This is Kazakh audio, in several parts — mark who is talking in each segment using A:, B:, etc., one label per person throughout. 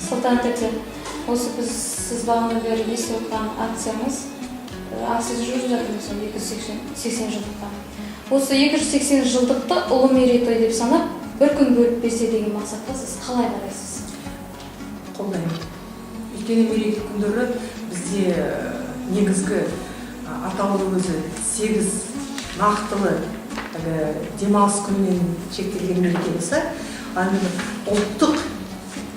A: салтанат эже осы біз сіз бағана бері естіп отқан акциямыз э, акция жүріп жатыр мысалы екі жүз сексен жылдыққа. Осы екі жүз сексен жылдықты ұлы мерейтой деп санап бір күн бөліп берсе деген мақсатқа сіз қалай қарайсыз
B: қолдаймын. Өйткені мереке күндері бізде ә, негізгі атаулы өзі сегіз нақтылы әлгі демалыс күнінен шектелген мереке болса ал ұлттық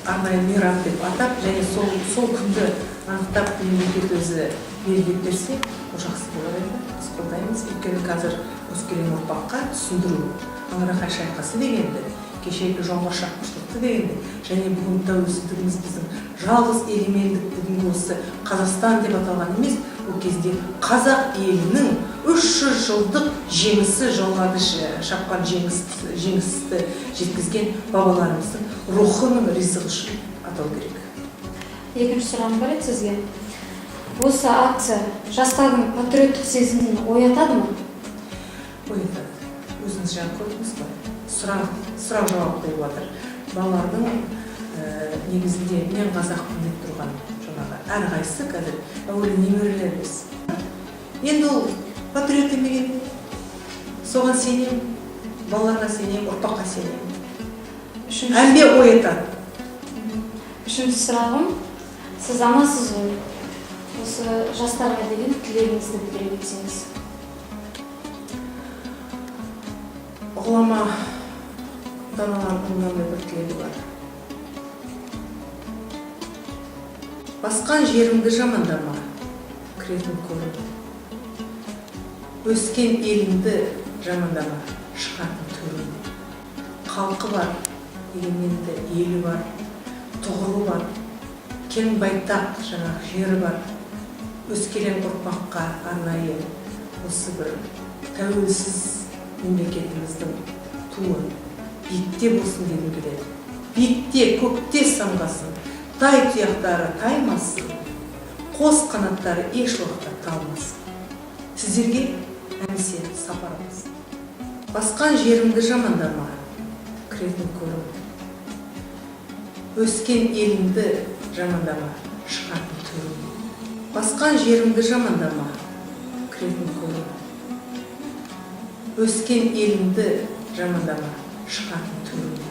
B: арнайы мейрам деп атап және сол сол күнді анықтап мемлекет өзі белгілеп берсе ол жақсы болар еді біз қолдаймыз. Өйткені қазір өскелең ұрпаққа түсіндіру аңырақай шайқасы дегенді кешегі жоңғар шапқыштықты дегенді және бүгінгі тәуелсіздігіміз біздің жалғыз егемендік бүгінгі осы қазақстан деп аталған емес ол кезде қазақ елінің үш жүз жылдық жеңісі жоңғарды ш- шапқан жеңіс жеңісті жеткізген бабаларымыздың рухының ризығы үшін атау керек.
A: Екінші сұрағым бар еді сізге. Осы акция жастардың патриоттық сезімін оятады ма?
B: Оятады. Өзіңіз жаңа көрдіңіз ғой сұрақ сұрақ жауап қойып жатыр балалардың ә, негізінде мен қазақпын деп тұрған жаңағы әрқайсысы қазір әуелі немерелеріміз. Енді ол патриот емеген соған сенемін балаларға сенемін ұрпаққа сенемін.
A: Үшінші
B: әмбе оятады
A: үшінші сұрағым сіз амансыз ғой? Осы жастарға деген тілегіңізді білдіре кетсеңіз.
B: Ғұлама даналардың мынандай бір тілегі бар. Басқан жеріңді жамандама кіретін көрін өскен еліңді жамандама шығатын төрін халқы бар егеменді елі бар тұғыры бар кең байтақ жаңағы жері бар. Өскелең ұрпаққа арнайы осы бір тәуелсіз мемлекетіміздің туы биікте болсын дегім келеді. Биікте көкте самғасын тай тұяқтары таймасын қос қанаттары еш уақытта талмасын. Сіздерге әнсе сапар болсын басқан жеріңді жамандама кіретін көрім. Өскен еліңді жамандама шығатын төрім басқан жеріңді жамандама кіретін көрім. Өскен еліңді жамандама шығатын төрім